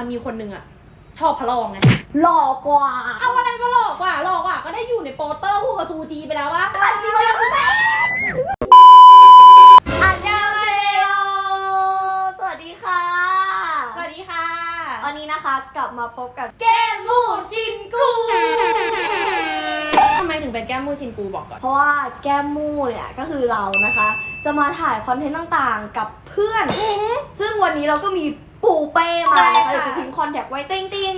มันมีคนหนึ่งอะชอบพระรองไง หล่อกว่าเอาอะไรมาหลอกว่ะหลอกว่ะก็ได้อยู่ในโปสเตอร์คู่กับซูจีไปแล้ววะอันจริงเลยคุณแม่อันยาเซโอสวัสดีค่ะ สวัสดีค่ะวันนี้นะคะกลับมาพบกับแก้มมูชินกู ทำไมถึงเป็นแก้มมูชินกูบอกก่อน เพราะว่าแก้มมู่เนี่ยก็คือเรานะคะ จะมาถ่ายคอนเทนต์ต่างๆ กับเพื่อน ซึ่งวันนี้เราก็มีปู เป้มาใช่นะคะค่ะเดี๋ยวจะทิ้งคอนแทคไว้ติ้งติ้ง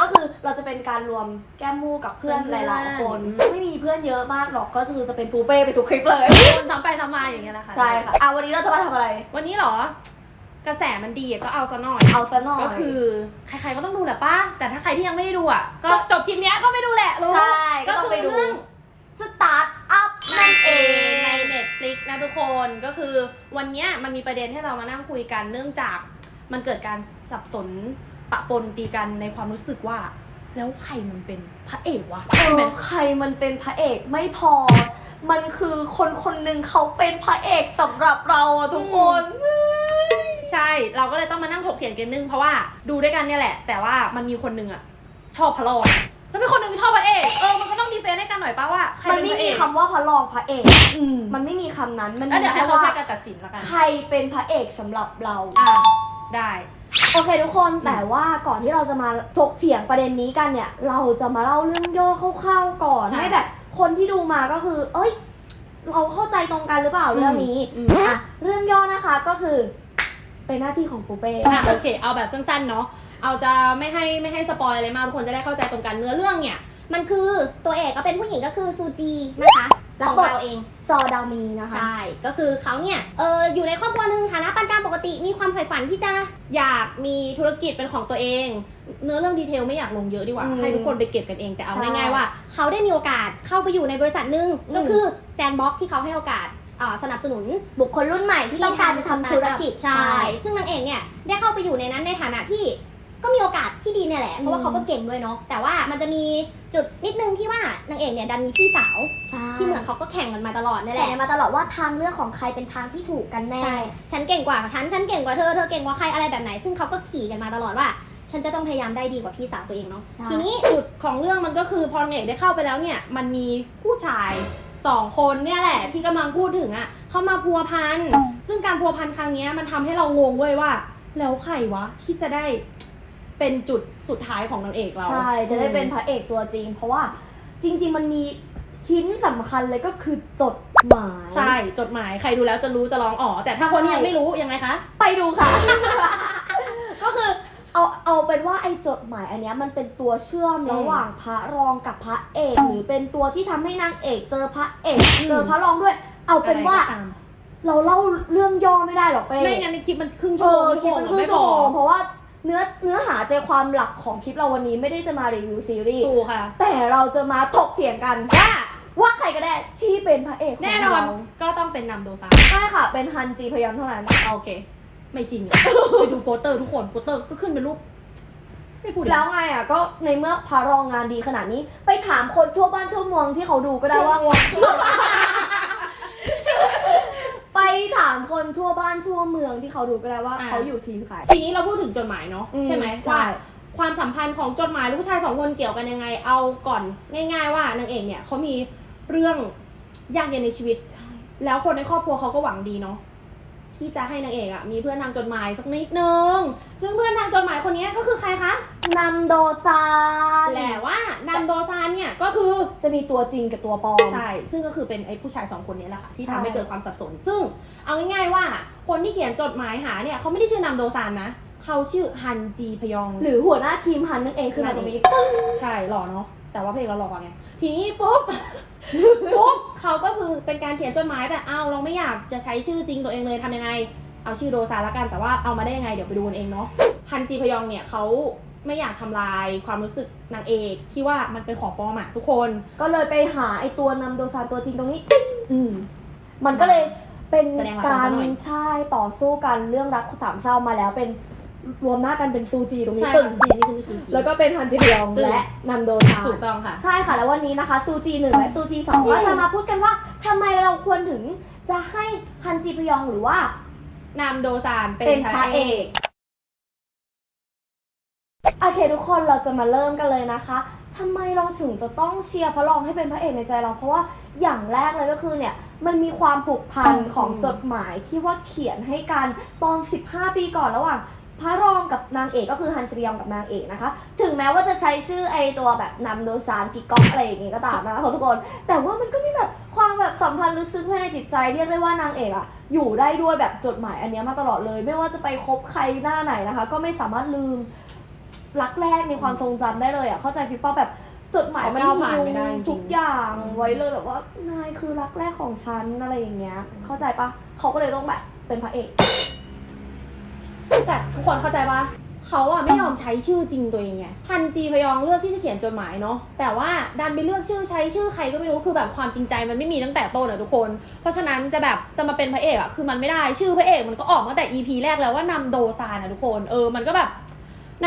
ก็คือเราจะเป็นการรวมแก้มมู่กับเพื่อนหลายๆคน ไม่มีเพื่อนเยอะมากหรอกก็คือจะเป็นปูเป้ไปทุกคลิปเลยซ้ำไปซ้ำมาอย่างเงี้ยแหละค่ะใช่ค่ะอะวันนี้เราจะมาทำอะไร วันนี้เหรอกระแสมันดีอะก็เอาซะหน่อย เอาซะหน่อยก็คือใครๆก็ต้องดูแหละป้าแต่ถ้าใครที่ยังไม่ได้ดูอะก็จบคลิปเนี้ยก็ไม่ดูแหละรู้ใช่ก็ต้องไปดูคืเรื่องสตาร์ทอัพนั่นเอในง Netflix นะทุกคนก็คือวันเนี้ยมันมีประเด็นให้เรามานั่งคุยกันเนื่องจาก มันเกิดการสับสนปะปนตีกันในความรู้สึกว่า แล้วใครมันเป็นพระเอกวะเอใช่ไหม อใครมันเป็นพระเอกไม่พอ มันคือคนคนหนึ่งเขาเป็นพระเอกสำหรับเราอะทุกคน ใช่ เราก็เลยต้องมานั่งถกเถียงกันนึงเพราะว่าดูด้วยกันเนี่ยแหละ แต่ว่ามันมีคนหนึ่งอะชอบพระรองแล้วมีคนหนึ่งชอบพระเอกเออมันก็ต้องดีเฟนต์ให้กันหน่อยป้าว่าใครมันเป็นไม่พระเอมีกคำว่าพระรองพระเอก อืมมันไม่มีคำนั้น มันแล้วมีเดี๋ยวให้แค่เขาว่า ช่วยกันตัดสินแล้วกันใครเป็นพระเอกสำหรับเรา อ่า ได้ โอเคทุกคนแต่ว่าก่อนที่เราจะมาถกเถียงประเด็นนี้กันเนี่ย เราจะมาเล่าเรื่องย่อคร่าวๆก่อนใช่ ให้แบบ คนที่ดูมาก็คือ เอ้ย เราเข้าใจตรงกันหรือเปล่าเรื่องนี้อืมอะเรื่องย่อนะคะก็คือ เป็นหน้าที่ของปูเป้อะโอเค เอาแบบสั้นๆเนาะ เอาจะไม่ให้ไม่ให้สปอยอะไรมากทุกคนจะได้เข้าใจตรงกันเนื้อเรื่องเนี่ย มันคือตัวเอกก็เป็นผู้หญิงก็คือซูจีนะคะรัขบองบทเราเอง ซอดามีนะคะ ใช่ ก็คือเขาเนี่ยเอออยู่ในครอบครัวหนึ่งฐานะปานกลางปกติมีความใฝ่ฝันที่จะอยากมีธุรกิจเป็นของตัวเอง เนื้อเรื่องดีเทลไม่อยากลงเยอะดีกว่าอืมให้ทุกคนไปเก็บกันเองแต่เอาใช่ง่ายๆว่า เขาได้มีโอกาสเข้าไปอยู่ในบริษัทหนึ่งอืมก็คือแซนบ็อกที่เขาให้โอกาสอ่าสนับสนุนบุคคลรุ่นใหม่ที่ต้องการจะทำธุรกิจใช่ ซึ่งนางเอกเนี่ยได้เข้าไปอยู่ในนั้นในฐานะที่ ก็มีโอกาสที่ดีเนี่ยแหละ เพราะว่าเขาก็เก่งด้วยเนาะ แต่ว่ามันจะมีจุดนิดนึงที่ว่านางเอกเนี่ยดันมีพี่สาว ใช่ที่เหมือนเขาก็แข่งกันมาตลอดนี่แหแต่ละ มาตลอดว่าทางเลือกของใครเป็นทางที่ถูกกันแน่ ใช่ ฉันเก่งกว่าฉัน ฉันเก่งกว่าเธอ เธอเก่งกว่าใครอะไรแบบไหน ซึ่งเขาก็ขี่กันมาตลอดว่า ฉันจะต้องพยายามได้ดีกว่าพี่สาวตัวเองเนาะ ใช่ ทีนี้จุดของเรื่องมันก็คือพอนางเอกได้เข้าไปแล้วเนี่ย มันมีผู้ชายสองคนเนี่ยแหละ ที่กำลังพูดถึงอะ เข้ามาพัวพัน ซึ่งการพัวพันครั้งเนี้ยมันทำให้เรางงเว้ยว่า แล้วใครวะที่จะได้ เป็นจุดสุดท้ายของนางเอกเรา ใช่ จะได้เป็นพระเอกตัวจริง เพราะว่าจริง ๆ มันมีหินสำคัญเลยก็คือจดหมาย ใช่ จดหมายใครดูแล้วจะรู้จะร้องอ๋อ แต่ถ้าคนที่ยังไม่รู้ยังไงคะ ไปดูค่ะ ก็คือเอาเอาเป็นว่าไอ้จดหมายอันเนี้ยมันเป็นตัวเชื่อมอืมระหว่างพระรองกับพระเอก หรือเป็นตัวที่ทำให้นางเอก เจอพระเอกอืมเจอพระรองด้วย เอาเป็นว่าอะไรก็ตมเราเล่าเรื่องย่อไม่ได้หรอกเป้ไม่งั้นในคลิปมันครึ่งเอชั่วโมงอคลิปมันครึ่งไม่ชั่วโมงพอเพราะว่า เนื้อเนื้อหาใจความหลักของคลิปเราวันนี้ไม่ได้จะมารีวิวซีรีส์ ถูกค่ะ แต่เราจะมาถกเถียงกันว่าว่าใครก็ได้ที่เป็นพระเอกของแน่นอนเราก็ต้องเป็นนำโดซาใช่ค่ะ เป็นฮันจีพยองค์เท่านั้น โอเค ไม่จริงอะไปดูโปสเตอร์ทุกคนโปสเตอร์ก็ขึ้นเป็นรูปไม่พูดแล้วไงอะก็ในเมื่อพระรองงานดีขนาดนี้ ไปถามคนทั่วบ้านทั่วเมืองที่เขาดูก็ได้ว่าไปถามคนทั่วบ้านทั่วเมืองที่เขาดูก็ได้ว่า เขาอยู่ทีมใคร ทีนี้เราพูดถึงจดหมายเนาะอืมใช่ไหมใช่ ว่าความสัมพันธ์ของจดหมายลูกผู้ชายสองคนเกี่ยวกันยังไง เอาก่อนง่าย ๆ ว่านางเอกเนี่ยเขามีเรื่องยากเย็นในชีวิต แล้วคนในครอบครัวเขาก็หวังดีเนาะ ที่จะให้นางเอกอะมีเพื่อนทางจดหมายสักนิดนึง ซึ่งเพื่อนทางจดหมายคนนี้ก็คือใครคะนำโดซานแหละว่านำโดซานเนี่ยก็คือจะมีตัวจริงกับตัวปลอม ใช่ ซึ่งก็คือเป็นไอ้ผู้ชายสองคนนี้แหละค่ะที่ใช่ทำให้เกิดความสับสน ซึ่งเอาง่ายๆว่าคนที่เขียนจดหมายหาเนี่ยเขาไม่ได้ชื่อนำโดซานนะเขาชื่อฮันจีพยอง หรือหัวหน้าทีมฮันนั่นเองคือนาโตมิใช่หล่อเนาะ แต่ว่าเพลงเราหล่อกว่าไง ทีนี้ปุ๊บ ปุ๊บเขาก็คือเป็นการเขียนจดหมายแต่เอาเราไม่อยากจะใช้ชื่อจริงตัวเองเลยทำยังไง เอาชื่อโดซานละกันแต่ว่าเอามาได้ยังไงเดี๋ยวไปดูกันเองเนาะฮันจีพยองเนี่ยเขาไม่อยากทำลายความรู้สึกนางเอกที่ว่ามันเป็นของปลอมอะทุกคน ก็เลยไปหาไอตัวนำโดซานตัวจริงตรงนี้ อืมมันก็เลยเป็นแสดงละครการซะหน่อย ใช่ต่อสู้กันเรื่องรักสามเศร้ามาแล้วเป็น รวมหน้ากันเป็นซูจีตรงนี้ใช่ตึงค่ะนี่คือซูจี แล้วก็เป็นฮันจิเบียงตึง และนำโดซานถูกต้องค่ะ ใช่ค่ะ แล้ววันนี้นะคะซูจีหนึ่งและซูจีสองก็จะมาพูดกันว่าทำไมเราควรถึงจะให้ฮันจีพยองหรือว่านำโดซานเป็เป็นนพพระระเอเอกกโอเคทุกคนเราจะมาเริ่มกันเลยนะคะทำไมเราถึงจะต้องเชียร์พระรองให้เป็นพระเอกในใจเรา เพราะว่าอย่างแรกเลยก็คือเนี่ยมันมีความผูกพันของจดหมายที่ว่าเขียนให้กันตอน 15 ปีก่อนระหว่าง พระรองกับนางเอกก็คือฮันจบียองกับนางเอกนะคะ ถึงแม้ว่าจะใช้ชื่อไอตัวแบบนำโดซานกิกก๊อกอะไรอย่างงี้ก็ตามนะคะทุกคน แต่ว่ามันก็มีแบบความแบบสัมพันธ์ลึกซึ้งภายในจิตใจเรียกได้ว่านางเอกอะอยู่ได้ด้วยแบบจดหมายอันเนี้ยมาตลอดเลย ไม่ว่าจะไปคบใครหน้าไหนนะคะ ก็ไม่สามารถลืมรักแรกในความทรงจำได้เลยอะเข้าใจฟิปป้าแบบจดหมายมันเขาก้าวผ่านไม่ได้จริง ทุกอย่างไว้เลยแบบว่านายคือรักแรกของฉันอะไรอย่างเงี้ย เข้าใจปะเขาก็เลยต้องแบบเป็นพระเอก แต่ทุกคนเข้าใจปะเขาอะไม่ยอมใช้ชื่อจริงตัวเองไงพันจีพยองเลือกที่จะเขียนจดหมายเนาะแต่ว่าดันไปเลือกชื่อใช้ชื่อใครก็ไม่รู้คือแบบความจริงใจมันไม่มีตั้งแต่ต้นอะทุกคน เพราะฉะนั้นจะแบบจะมาเป็นพระเอกอะคือมันไม่ได้ชื่อพระเอกมันก็ออกมาแต่ EP แรกแล้วว่านำโดซานอะทุกคนเออมันก็แบบ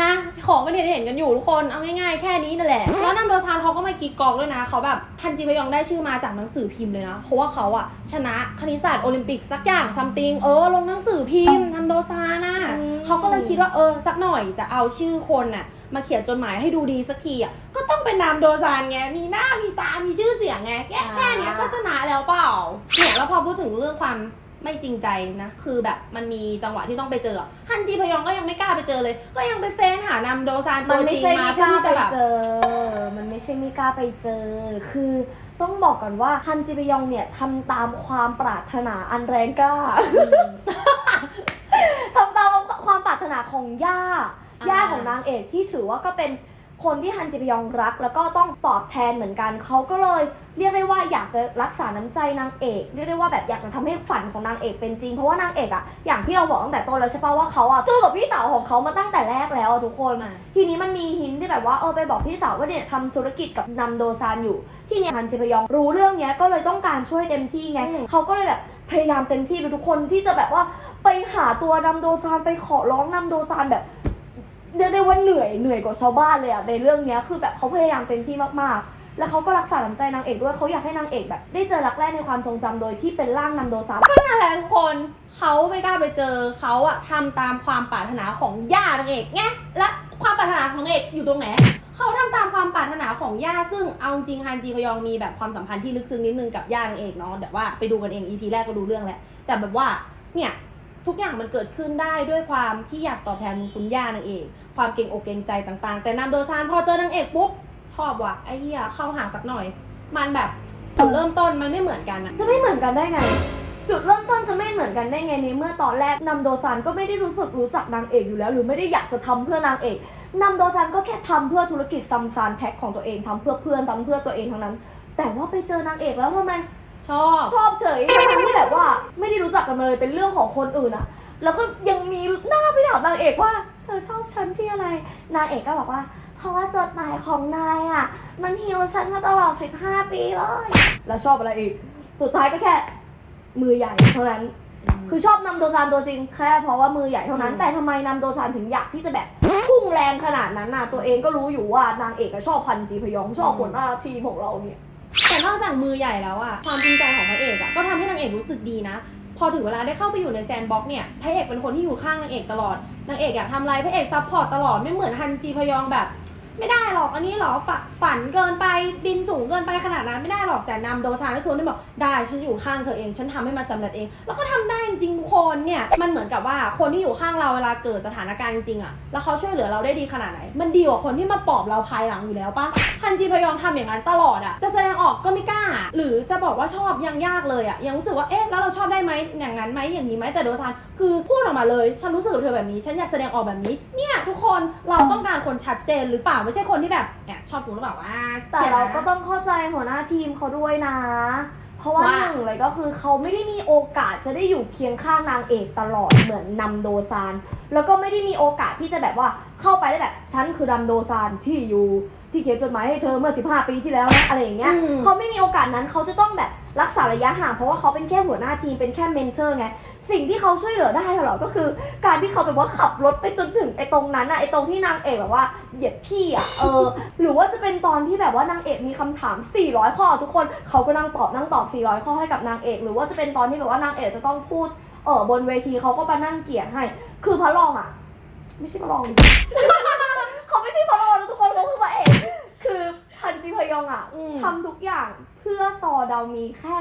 นะ ของมันเห็นเห็นกันอยู่ทุกคน เอาง่ายๆ แค่นี้นั่นแหละ แล้วนำโดซานเขาก็ไม่กรีดกรอกด้วยนะ เขาแบบพันจีพยองได้ชื่อมาจากหนังสือพิมพ์เลยนะ เพราะว่าเขาอะชนะคณิตศาสตร์โอลิมปิกสักอย่างซัมติง เออ ลงหนังสือพิมพ์ทำโดซาน่ะอืมเขาก็เลยคิดว่าเออ สักหน่อยจะเอาชื่อคนน่ะมาเขียนจดหมายให้ดูดีสักทีอะก็ต้องเป็นนามโดซานไง มีหน้า มีตา มีชื่อเสียงไง แค่แค่เนี้ยก็ชนะแล้วเปล่าเนี่ยแล้วพอพูดถึงเรื่องความ ไม่จริงใจนะ คือแบบมันมีจังหวะที่ต้องไปเจออะฮันจีพยองก็ยังไม่กล้าไปเจอเลย ก็ยังไปเฟ้นหานำโดซานมัตันวไม่จริงใช่มาไม่กเพื่อล้าที่ไปจะแบบ เจอ มันไม่ใช่ไม่กล้าไปเจอ คือต้องบอกก่อนว่าฮันจิบยองเนี่ยทำตามความปรารถนาอันแรงกล้าทำตามความปรารถนาของย่า อ่า ย่าของนางเอกที่ถือว่าก็เป็น คนที่ฮันจิบยองรัก แล้วก็ต้องตอบแทนเหมือนกัน เขาก็เลยเรียกได้ว่าอยากจะรักษาน้ำใจนางเอกเรียกได้ว่าแบบอยากจะทำให้ฝันของนางเอกเป็นจริงเพราะว่านางเอกอะอย่างที่เราบอกตั้งแต่ต้นแล้วใช่ปะว่าเขาอะสู้กับพี่สาวของเขามาตั้งแต่แรกแล้วทุกคนมาทีนี้มันมีหินที่แบบว่าเออไปบอกพี่สาวว่าเนี่ยทำธุรกิจกับนำโดซานอยู่ ที่เนี่ยฮันเจพยองรู้เรื่องเนี้ยก็เลยต้องการช่วยเต็มที่ไงเขาก็เลยแบบพยายามเต็มที่เลยทุกคนที่จะแบบว่าไปหาตัวนำโดซานไปขอร้องนำโดซานแบบ เรียกได้ว่าเหนื่อยเหนื่อยกว่าชาวบ้านเลยอะในเรื่องเนี้ยคือแบบเขาพยายามเต็มที่มากๆ แล้วเขาก็รักษาน้ำใจนางเอกด้วยเขาอยากให้นางเอกแบบ ได้เจอรักแรกในความทรงจำโดยที่เป็นร่างนำโดซานนั่นแหละทุกคนเขาไม่กล้าไปเจอเขาอะทำตามความปรารถนาของย่านางเอกไงและความปรารถนาของนางเอกอยู่ตรงไหนเขาทำตามความปรารถนาของย่าซึ่งเอาจริงฮันจีพยองมีแบบความสัมพันธ์ที่ลึกซึ้งนิดนึงกับย่านางเอกเนาะแต่ว่าไปดูกันเอง EP แรกก็ดูเรื่องแหละแต่แบบว่าเนี่ย ทุกอย่างมันเกิดขึ้นได้ด้วยความที่อยากตอบแทนคุณย่านางเอก ความเก่งอกเก่งใจต่างๆ แต่นำโดซานพอเจอนางเอกปุ๊บชอบว่ะไอ้เหี้ยเข้าหาสักหน่อย มันแบบจุดเริ่มต้นมันไม่เหมือนกันอะจะไม่เหมือนกันได้ไง จุดเริ่มต้นจะไม่เหมือนกันได้ไงในเมื่อตอนแรกนำโดซันก็ไม่ได้รู้สึกรู้จักนางเอกอยู่แล้ว หรือไม่ได้อยากจะทำเพื่อนางเอกนำโดซันก็แค่ทำเพื่อธุรกิจซัมซานแพ็คของตัวเองทำเพื่อเพื่อนทำเพื่อตัวเองทั้งนั้น แต่ว่าไปเจอนางเอกแล้วทำไม ชอบ ชอบเฉยทั้งที่แบบว่าไม่ได้รู้จักกันมาเลยเป็นเรื่องของคนอื่นอะแล้วก็ยังมีหน้าไปถามนางเอกว่า เธอชอบฉันที่อะไร นางเอกก็บอกว่า เพราะว่าจดหมายของนายอะมันฮิวฉันมาตลอด 15 ปีเลย แล้วชอบอะไรอีก สุดท้ายก็แค่มือใหญ่เท่านั้น คือชอบนำโดซานตัวจริงแค่เพราะว่ามือใหญ่เท่านั้นอืมแต่ทำไมนำโดซานถึงอยากที่จะแบบพุ่งแรงขนาดนั้นน่ะตัวเองก็รู้อยู่ว่านางเอกอะชอบพันจีพยองชอบหัวหน้าทีมของเราเนี่ย แต่นอกจากมือใหญ่แล้วอะความจริงใจของพระเอกอะก็ทำให้นางเอกรู้สึกดีนะ พอถึงเวลาได้เข้าไปอยู่ในแซนบ็อกเนี่ยพระเอกเป็นคนที่อยู่ข้างนางเอกตลอดนางเอกอยากทำอะไรพระเอกซัพพอร์ตตลอดไม่เหมือนฮันจีพยองแบบ ไม่ได้หรอกอันนี้หรอฝฝันเกินไปบินสูงเกินไปขนาดนั้นไม่ได้หรอกแต่นำโดซานก็คือได้บอกได้ฉันอยู่ข้างเธอเอง ฉันทำให้มันสำเร็จเอง แล้วก็ทำได้จริงทุกคนเนี่ยมันเหมือนกับว่าคนที่อยู่ข้างเราเวลาเกิดสถานการณ์จริงๆอะแล้วเขาช่วยเหลือเราได้ดีขนาดไหน มันดีกว่าคนที่มาปอบเราภายหลังอยู่แล้วปะฮันจีพยองทำอย่างนั้นตลอดอะจะแสดงออกก็ไม่กล้า หรือจะบอกว่าชอบยังยากเลยอะยังรู้สึกว่าเอ๊ะแล้วเราชอบได้ไหมอย่างนั้นไหมอย่างนี้ไหมแต่โดซานคือพูดออกมาเลย ฉันรู้สึกกับเธอแบบนี้ ฉันอยากแสดงออกแบบนี้เนี่ยทุกคนเราต้องการคนชัดเจนหรือเปล่าไม่ใช่คนที่แบบแอบชอบกูหรือเปล่าว่าแต่เราก็ต้องเข้าใจหัวหน้าทีมเขาด้วยนะ เพราะว่าว่าหนึ่งเลยก็คือเขาไม่ได้มีโอกาสจะได้อยู่เคียงข้างนางเอกตลอดเหมือนนำโดซาน แล้วก็ไม่ได้มีโอกาสที่จะแบบว่าเข้าไปได้แบบฉันคือนำโดซานที่อยู่ที่เขียนจดหมายให้เธอเมื่อ 15 ปีที่แล้วนะอะไรอย่างเงี้ยอืมเขาไม่มีโอกาสนั้นเขาจะต้องแบบรักษาระยะห่างเพราะว่าเขาเป็นแค่หัวหน้าทีมเป็นแค่เมนเทอร์ไง สิ่งที่เขาช่วยเหลือได้เหรอก็คือ การที่เขาแบบว่าขับรถไปจนถึงไอ้ตรงนั้นอะไอ้ตรงที่นางเอกแบบว่าเหยียบขี้อะเออ หรือว่าจะเป็นตอนที่แบบว่านางเอกมีคำถาม 400 ข้อทุกคนเขาก็นั่งตอบนั่งตอบ 400 ข้อให้กับนางเอก หรือว่าจะเป็นตอนที่แบบว่านางเอกจะต้องพูดเออบนเวทีเขาก็มานั่งเกลี่ยให้ คือพระรองอะไม่ใช่พระรอง เขาไม่ใช่พระรองนะทุกคนเขาคือพระเอกคือพันจีพยองอะอืม ทำทุกอย่างเพื่อซอดามีแค่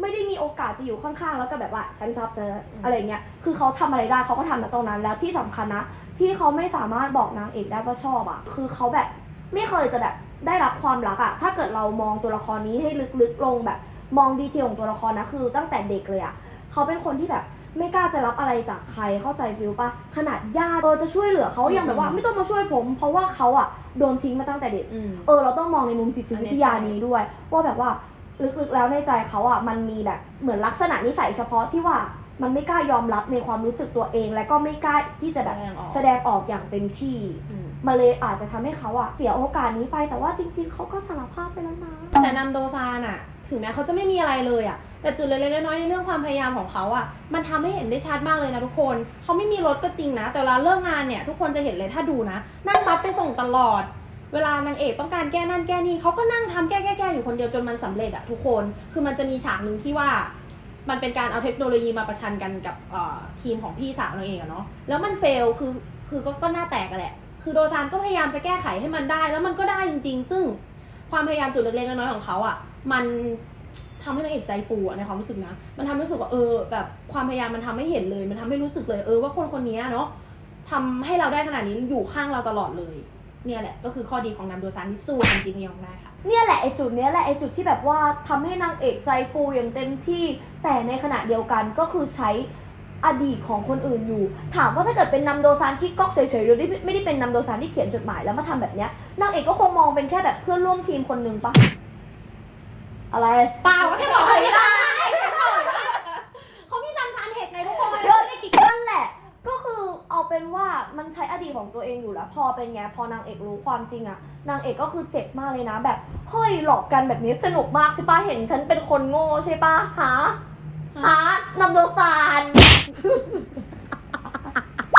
ไม่ได้มีโอกาสจะอยู่ข้างๆ แล้วก็แบบว่าฉันชอบเธออะไรเงี้ย คือเขาทำอะไรได้เขาก็ทำนะตรงนั้น แล้วที่สำคัญนะที่เขาไม่สามารถบอกนางเอกได้ว่าชอบอะ คือเขาแบบไม่เคยจะแบบได้รับความรักอะ ถ้าเกิดเรามองตัวละครนี้ให้ลึกๆลงแบบ มองดีเทลของตัวละครนะคือตั้งแต่เด็กเลยอะเขาเป็นคนที่แบบไม่กล้าจะรับอะไรจากใครเข้าใจฟิลปะขนาดญาติเออจะช่วยเหลือเขายังแบบว่า ไม่ต้องมาช่วยผม เพราะว่าเขาอะโดนทิ้งมาตั้งแต่เด็กอืมเออเราต้องมองในมุมจิตวิทยานี้ด้วย ว่าแบบว่า ลึกๆแล้วในใจเขาอะมันมีแบบเหมือนลักษณะนิสัยเฉพาะที่ว่ามันไม่กล้ายอมรับในความรู้สึกตัวเอง และก็ไม่กล้าที่จะแบบแสดงออก แสดงออกอย่างเต็มที่อืมมาเลยอาจจะทำให้เขาอะเสียโอกาสนี้ไปแต่ว่าจริง ๆเขาก็สารภาพไปแล้วนะ แต่นำโดซานอะถึงแม้เขาจะไม่มีอะไรเลยอะแต่จุดเล็กๆน้อยๆในเรื่องความพยายามของเขาอะมันทำให้เห็นได้ชัดมากเลยนะทุกคนเขาไม่มีรถก็จริงนะ แต่เวลาเลิกงานเนี่ยทุกคนจะเห็นเลยถ้าดูนะ นั่งบัสไปส่งตลอด เวลานางเอกต้องการแก้นั่นแก้นี่เขาก็นั่งทำแก้แก้แก้อยู่คนเดียวจนมันสำเร็จอะทุกคน คือมันจะมีฉากหนึ่งที่ว่า มันเป็นการเอาเทคโนโลยีมาประชันกันกับทีมของพี่สาวนางเอกอะเนาะ แล้วมันเฟล คือ คือก็ก็หน้าแตกกันแหละ คือโดซานก็พยายามจะแก้ไขให้มันได้ แล้วมันก็ได้จริง ๆ ซึ่งความพยายามจุดเล็กๆน้อยๆของเขาอะมันทำให้นางเอกใจฟูในความรู้สึกนะ มันทำให้รู้สึกว่าเออแบบความพยายามมันทำให้เห็นเลย มันทำให้รู้สึกเลยเออว่าคนคนนี้เนาะทำให้เราได้ขนาดนี้อยู่ข้างเราตลอดเลย เนี่ยแหละก็คือข้อดีของนำโดซานที่สู้จริงๆยองได้ค่ะ เนี่ยแหละไอจุดเนี้ยแหละไอจุดที่แบบว่าทำให้นางเอกใจฟูอย่างเต็มที่ แต่ในขณะเดียวกันก็คือใช้อดีตของคนอื่นอยู่ ถามว่าถ้าเกิดเป็นนำโดซานที่ก๊อกเฉยๆหรือไม่ได้เป็นนำโดซานที่เขียนจดหมายแล้วมาทำแบบเนี้ยนางเอกก็คงมองเป็นแค่แบบเพื่อนร่วมทีมคนหนึ่งปะอะไร เปล่าแค่บอกเลยนะเขามีจำซานเห็ดไงทุกคน เยอะนั่นแหละ ก็คือเอาเป็นว่า มันใช้อดีตของตัวเองอยู่แล้ว พอเป็นไงพอนางเอกรู้ความจริงอะนางเอกก็คือเจ็บมากเลยนะแบบเฮ้ยหลอกกันแบบนี้สนุกมากใช่ปะเห็นฉันเป็นคนโง่ใช่ปะหาหานำโดซาน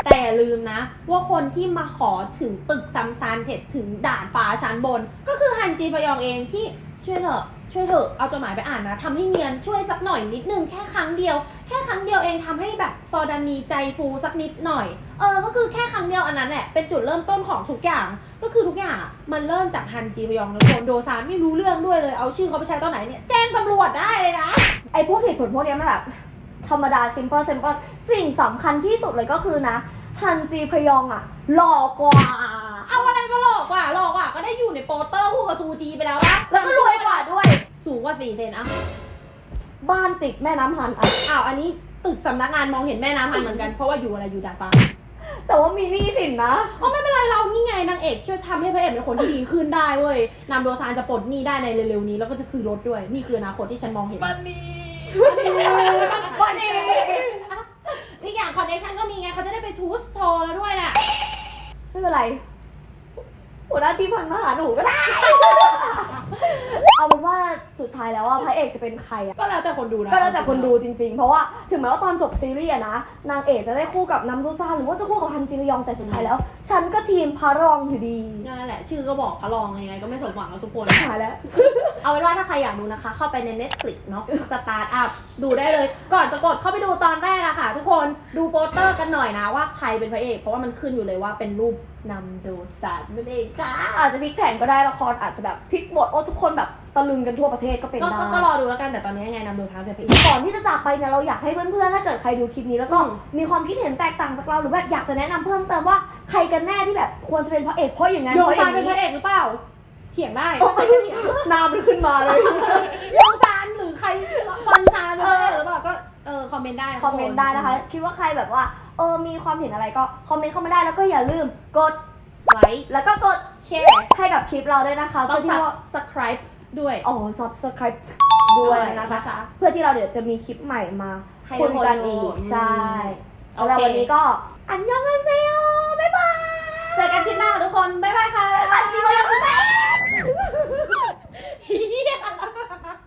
แต่อย่าลืมนะ ว่าคนที่มาขอถึงตึกซัมซานเท็ดถึงด่านฟ้าชั้นบน ก็คือฮันจีพยองเองที่ช่วยเถอะ ช่วยเถอะเอาจดหมายไปอ่านนะทำให้เนียนช่วยสักหน่อยนิดนึงแค่ครั้งเดียว แค่ครั้งเดียวเองทำให้แบบซอดันมีใจฟูสักนิดหน่อยเออก็คือแค่ครั้งเดียวอันนั้นแหละเป็นจุดเริ่มต้นของทุกอย่าง ก็คือทุกอย่างอะมันเริ่มจากฮันจีพยองแล้วโดนโดซานไม่รู้เรื่องด้วยเลยเอาชื่อเขาไปใช้ตอนไหนเนี่ยแจ้งตำรวจได้เลยนะไอ้พวกเหตุผลพวกเนี้ยมันแบบธรรมดา simple simple สิ่งสำคัญที่สุดเลยก็คือนะฮันจีพยองอะหล่อกว่า เอาอะไรมาหลอกกว่าหลอกกว่า ก็ได้อยู่ในโปสเตอร์คู่กับซูจีไปแล้ว สูงกว่าสี่เซนอะบ้านติดแม่น้ำฮันอะอ้าวอันนี้ตึกสำนักงานมองเห็นแม่น้ำหันเหมือนกันเพราะว่าอยู่อะไรอยู่ดาดฟ้าแต่ว่ามีหนี้สินนะ อ๋อไม่เป็นไรเรานี่ไงนางเอกช่วยทำให้พระเอกเป็นคนที่ดีขึ้นได้เว้ยนำโดซานจะปลดหนี้ได้ในเร็วๆนี้แล้วก็จะซื้อรถด้วยนี่คืออนาคตที่ฉันมองเห็น มันนี่วันนี้อีกอย่างคอนเนคชั่นก็มีไงเขาจะได้ไปทูสโทรแล้วด้วยน่ะ ไม่เป็นไร หัวหน้าที่พันมาหาหนูก็ได้ เอาเป็นว่าสุดท้ายแล้วว่าพระเอกจะเป็นใครอะก็แล้วแต่คนดูนะก็แล้วแต่คนดูจริง ๆ เพราะว่าถึงแม้ว่าตอนจบซีรีส์อะนะนางเอกจะได้คู่กับน้ำดูซานหรือว่าจะคู่กับฮันจินยองแต่สุดท้ายแล้ว ฉันก็ทีมพระรองอยู่ดีนั่นแหละ ชื่อก็บอกพระรองยังไงก็ไม่สมหวังแล้วทุกคน หายแล้ว เอาเป็นว่าถ้าใครอยากดูนะคะ เข้าไปใน Netflix เนาะสตาร์ทอัพดูได้เลย ก่อนจะกดเข้าไปดูตอนแรกอะค่ะ ทุกคนดูโปสเตอร์กันหน่อยนะว่าใครเป็นพระเอก เพราะว่ามันขึ้นอยู่เลยว่าเป็นรูปนำโดซันนั่นเองค่ะ อาจจะพลิกแผนก็ได้ละครอาจจะแบบพลิกบทโอ้ทุกคนแบบตะลึงกันทั่วประเทศก็เป็นก็ได้ก็ก็รอดูแล้วกันแต่ตอนนี้ยังไงนำโดซันเป็นพระเอก ก่อนที่จะจากไปเนี่ยเราอยากให้เพื่อนๆถ้าเกิดใครดูคลิปนี้แล้วก็อืมมีความคิดเห็นแตกต่างจากเราหรือแบบอยากจะแนะนำเพิ่มเติมว่าใครกันแน่ที่แบบควรจะเป็นพระเอกเพราะอย่างนั้นโยเพราะอซานย่างเป็นพนี้ ระเอกหรือเปล่า เถียงได้ใครก็น้ำขึ้นมาเลย ลงจานหรือใครฟันจานเออแล้วเปล่ก็เออคอมเมนต์ได้คอมเมนต์ได้นะคะ คิดว่าใครแบบว่าเออมีความเห็นอะไรก็คอมเมนต์เข้ามาได้แล้วก็อย่าลืมกดไลค์แล้วก็กดแชร์ให้กับคลิปเราด้วยนะคะต้องเพื่อที่ว่า สับ subscribe ด้วย โอ้ subscribe ด้วยนะด้วยคะ เพื่อที่เราเดี๋ยวจะมีคลิปใหม่มาให้ทุคุกคนดูใช่เค แล้ววันนี้ก็อันยองอาเซโอบ๊ายบายเจอกันคลิปหน้าค่ะทุกคน บ๊ายบายค่ะ อันจิโอบ๊าย 毕业了。